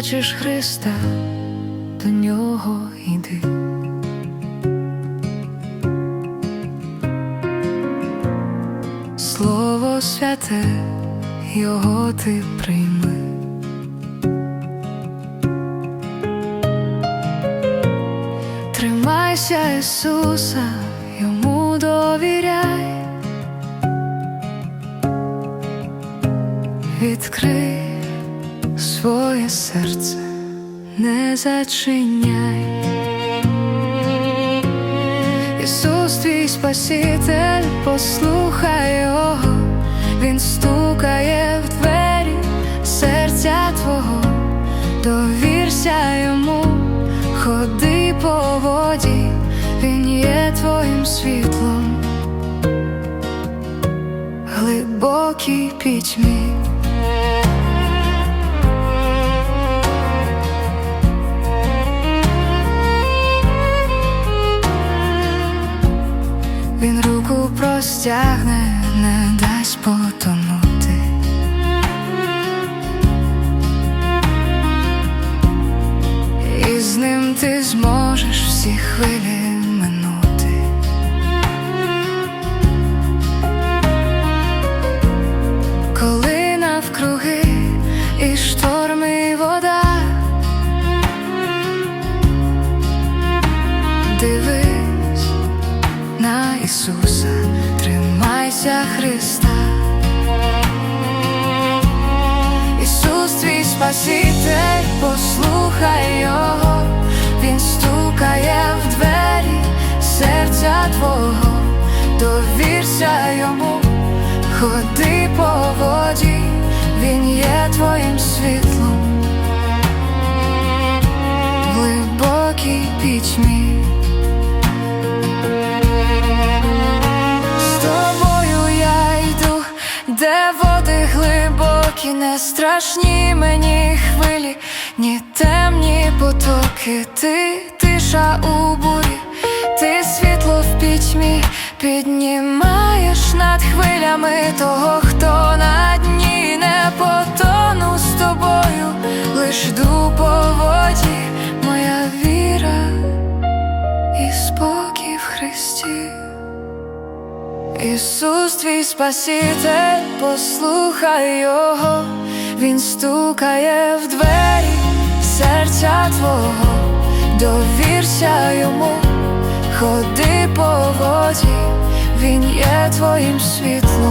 бачиш Христа, до нього йди. Слово святе, його ти прийми. Тримайся Ісуса, йому довіряй. Відкрий своє серце, не зачиняй. Ісус твій Спаситель, послухай Його, Він стукає в двері серця Твого, довірся йому, ходи по воді, Він є твоїм світлом, глибокій пітьмі. Руку не дасть потонути. І з ним ти зможеш всі хвилі минути. Коли навкруги і шторми вода. Дивись на Ісуса, тримайся Христа. Ісус твій Спаситель, послухай Його, Він стукає в двері серця Твого, довірся йому, ходи по воді, Він є твоїм світлом, глибокій пітьмі. Глибокі, не страшні мені хвилі, ні темні потоки, ти тиша у бурі, ти світло в пітьмі, піднімаєш над хвилями того, хто на дні не потону з тобою, лиш йду по воді, моя віра і спокій в Христі. Ісус твій Спаситель, послухай Його, Він стукає в двері серця Твого, довірся йому, ходи по воді, Він є твоїм світлом,